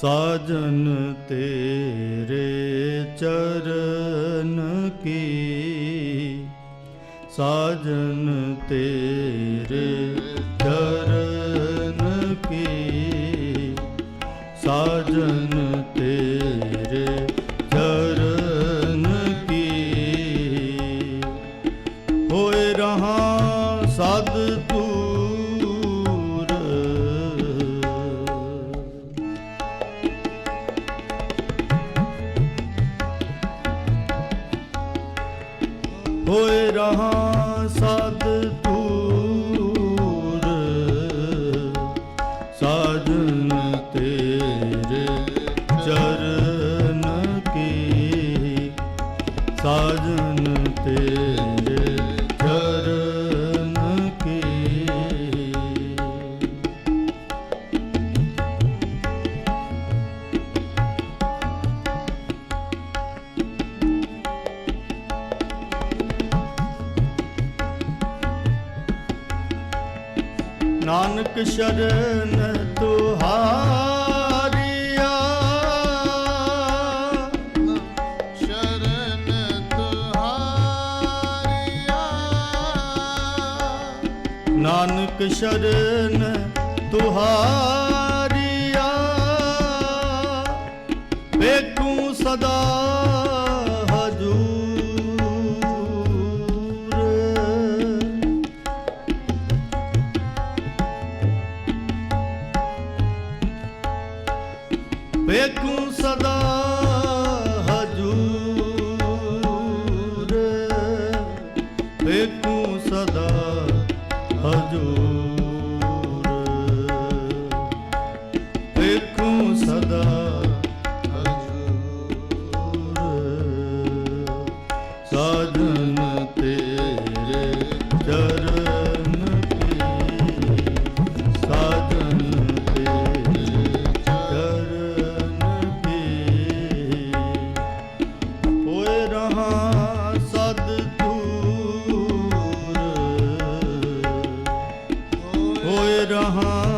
ਸਾਜਨ ਤੇਰੇ ਚਰਨ ਕੀ? ਸਾਜਨ ਤੇਰੇ ਚਰਨ ਕੀ? ਸਾਜਨ ਤੇਰੇ ਚਰਨ ਕੀ? ਹੋਏ ਰਹਾ ਸਦ ਤੂਰ ਹੋਏ ਰਹਾ ਸਦ ਤੂਰ ਸਾਜਨ ਤੇਰੇ ਚਰਨ ਕੀ? ਸਾਜਨ ਤੇਰੇ ਨਾਨਕ ਸ਼ਰਨ ਤੁਹਾਰੀਆ। ਸ਼ਰਨ ਤੁਹਾਰੀਆ। ਨਾਨਕ ਸ਼ਰਨ ਤੁਹਾਰੀਆ। ਵੇਖੂ ਸਦਾ ਵੇਖੂ ਸਦਾ ਹਜੂਰ। ਵੇਖੂ ਸਦਾ ਹਜੂਰ। রহা